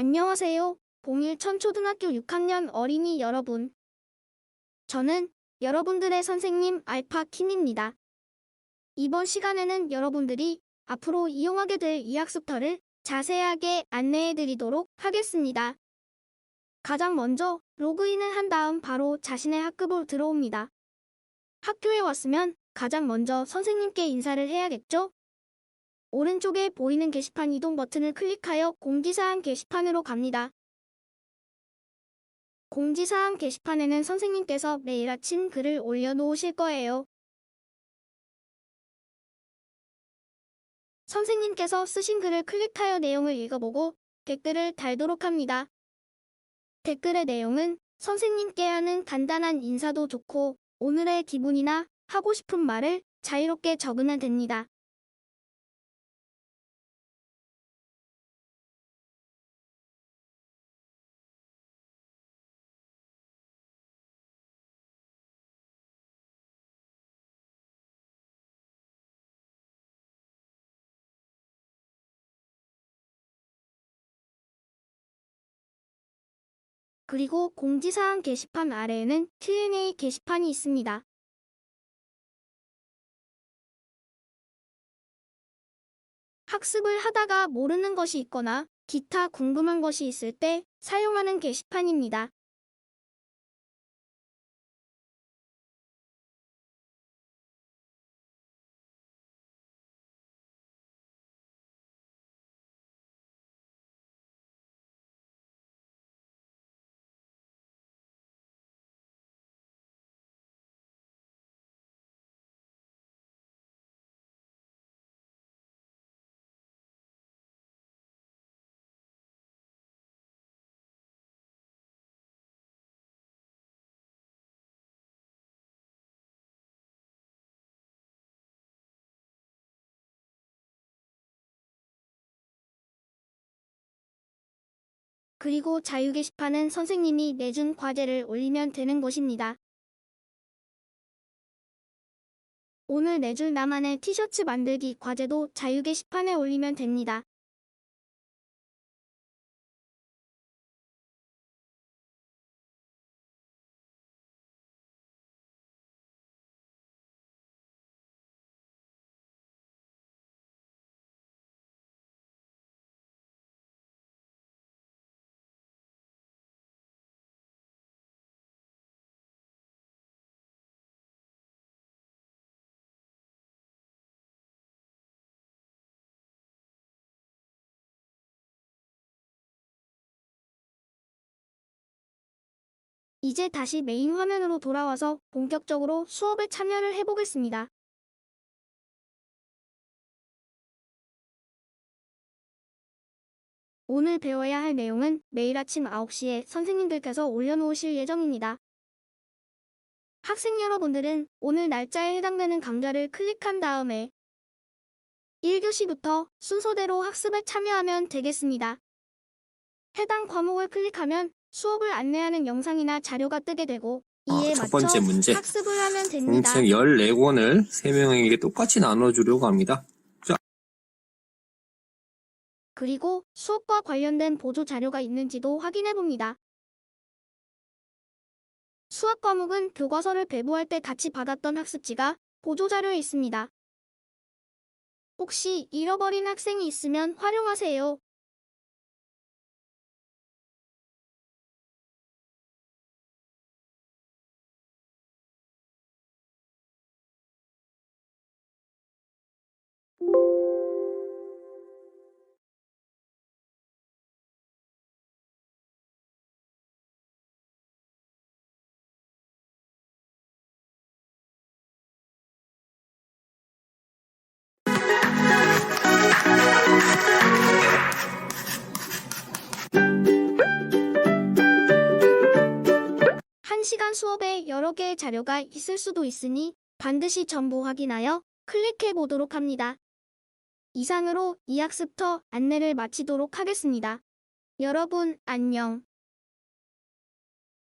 안녕하세요. 봉일천 초등학교 6학년 어린이 여러분. 저는 여러분들의 선생님 알파 킴입니다. 이번 시간에는 여러분들이 앞으로 이용하게 될 이학습터를 자세하게 안내해 드리도록 하겠습니다. 가장 먼저 로그인을 한 다음 바로 자신의 학급으로 들어옵니다. 학교에 왔으면 가장 먼저 선생님께 인사를 해야겠죠? 오른쪽에 보이는 게시판 이동 버튼을 클릭하여 공지사항 게시판으로 갑니다. 공지사항 게시판에는 선생님께서 매일 아침 글을 올려놓으실 거예요. 선생님께서 쓰신 글을 클릭하여 내용을 읽어보고 댓글을 달도록 합니다. 댓글의 내용은 선생님께 하는 간단한 인사도 좋고 오늘의 기분이나 하고 싶은 말을 자유롭게 적으면 됩니다. 그리고 공지사항 게시판 아래에는 Q&A 게시판이 있습니다. 학습을 하다가 모르는 것이 있거나 기타 궁금한 것이 있을 때 사용하는 게시판입니다. 그리고 자유 게시판은 선생님이 내준 과제를 올리면 되는 곳입니다. 오늘 내줄 나만의 티셔츠 만들기 과제도 자유 게시판에 올리면 됩니다. 이제 다시 메인 화면으로 돌아와서 본격적으로 수업에 참여를 해보겠습니다. 오늘 배워야 할 내용은 매일 아침 9시에 선생님들께서 올려놓으실 예정입니다. 학생 여러분들은 오늘 날짜에 해당되는 강좌를 클릭한 다음에 1교시부터 순서대로 학습에 참여하면 되겠습니다. 해당 과목을 클릭하면 수업을 안내하는 영상이나 자료가 뜨게 되고 아, 이에 첫 맞춰 번째 문제. 학습을 하면 됩니다. 공책 14권을 3명에게 똑같이 나눠주려고 합니다. 그리고 수업과 관련된 보조 자료가 있는지도 확인해 봅니다. 수학 과목은 교과서를 배부할 때 같이 받았던 학습지가 보조 자료에 있습니다. 혹시 잃어버린 학생이 있으면 활용하세요. 한시간 수업에 여러 개의 자료가 있을 수도 있으니 반드시 전부 확인하여 클릭해 보도록 합니다. 이상으로 이 학습터 안내를 마치도록 하겠습니다. 여러분, 안녕.